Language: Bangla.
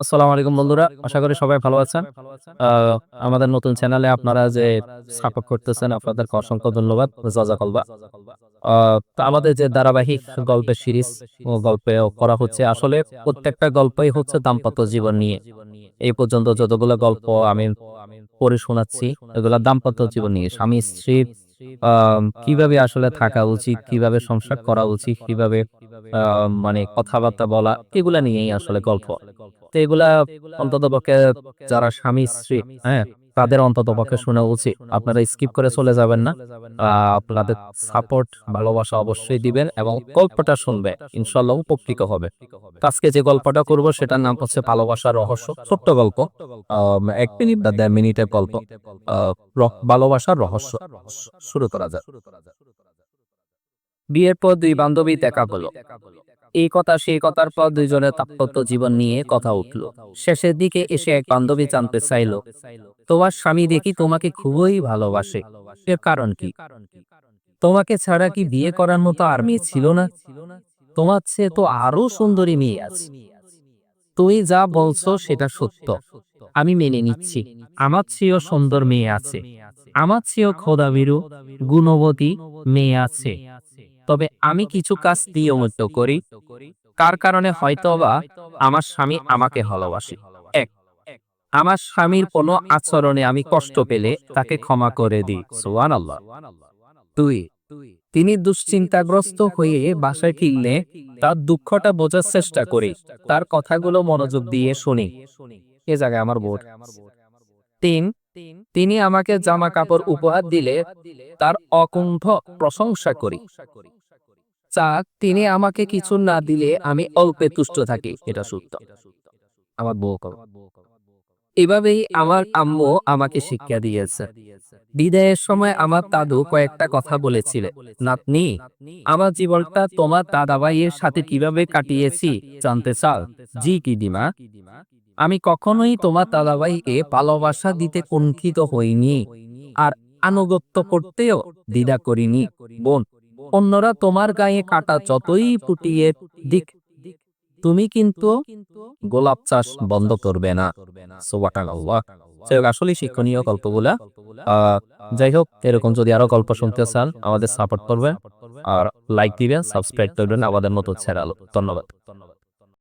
আসসালামু আলাইকুম বন্ধুরা, আশা করি সবাই ভালো আছেন। আমাদের নতুন চ্যানেলে আপনারা যে সাপোর্ট করতেছেন অসংখ্য ধন্যবাদ আমাদের যে ধারাবাহিক গল্পের সিরিজ গল্পে করা হচ্ছে, আসলে প্রত্যেকটা গল্পই হচ্ছে দাম্পত্য জীবন নিয়ে। এই পর্যন্ত যতগুলো গল্প আমি পড়ে শোনাচ্ছি, এগুলো দাম্পত্য জীবন নিয়ে। স্বামী, স্ত্রী কীভাবে আসলে থাকা উচিত, কীভাবে সংসার করা উচিত, কীভাবে মানে কথাবার্তা বলা, এগুলা নিয়েই আসলে গল্প। তো এগুলা অন্তত পক্ষে যারা স্বামী, স্ত্রী হ্যাঁ তাদের অন্তত পক্ষে শোনা উচিত। আপনারা স্কিপ করে চলে যাবেন না। আপনাদের সাপোর্ট ভালোবাসা অবশ্যই দিবেন এবং গল্পটা শুনবে। ইনশাল্লাহ উপকৃত হবে। আজকে যে গল্পটা করব, সেটার নাম হচ্ছে ভালোবাসার রহস্য। ছোট্ট গল্প। এক মিনিট বা দেড় মিনিটের গল্প। ভালোবাসার রহস্য। শুরু করা যাক। বিয়ের পর দুই বান্ধবী দেখা হলো। এই কথা সেই কথার পর দুইজনের দাম্পত্য জীবন নিয়ে কথা উঠল। শেষের দিকে এসে এক বান্ধবী জানতে চাইলো, তোমার স্বামী দেখি তোমাকে খুবই ভালোবাসে। এর কারণ কি? তোমাকে ছাড়া কি বিয়ে করার মতো আর মেয়ে ছিল না? তোমার চেয়ে তো আরও সুন্দরী মেয়ে আছে। তুই যা বলছো সেটা সত্য। আমি মেনে নিচ্ছি। আমার চেয়েও সুন্দর মেয়ে আছে। আমার চেয়েও খোদাবিরু গুণবতী মেয়ে আছে। তবে আমি কিছু কাজ নিয়মিত করি। কার। কারণে হয়তোবা আমার স্বামী আমাকে ভালোবাসে। এক আমার স্বামীর কোনো আচরণে আমি কষ্ট পেলে তাকে ক্ষমা করে দিই। সোয়ান আল্লাহ দুই তিনি দুশ্চিন্তাগ্রস্ত হয়ে বাসায় ফিরলে তার দুঃখটা বোঝার চেষ্টা করি। তার কথাগুলো মনোযোগ দিয়ে শুনি। এ জায়গায় আমার বোর্ড তিন তিনি আমাকে জামা কাপড় উপহার দিলে তার অকুণ্ঠ প্রশংসা করি। চার তিনি আমাকে কিছু না দিলে আমি অল্পে তুষ্ট থাকি এটা সত্য। আমার বউ এভাবেই আমার আম্মু আমাকে শিক্ষা দিয়েছে। বিদায়ের সময় আমার দাদু কয়েকটা কথা বলেছিলে। নাতনি আমার জীবনটা তোমার দাদা ভাইয়ের সাথে কীভাবে কাটিয়েছি জানতে চাও? জি কি দিমা আমি কখনোই তোমার দাদা ভাইকে ভালোবাসা দিতে কুণ্ঠিত হইনি। আর আনুগত্য করতেও দ্বিধা করিনি। বোন অন্যরা তোমার গায়ে কাটা যতই ফুটিয়ে দিক তুমি কিন্তু গোলাপ চাষ বন্ধ করবে না। আসলে শিক্ষণীয় গল্পগুলা। যাই হোক এরকম যদি আরও গল্প শুনতে চান আমাদের সাপোর্ট করবেন। আর লাইক দিবেন সাবস্ক্রাইব করবেন আমাদের মতো ছেড়ালো ধন্যবাদ।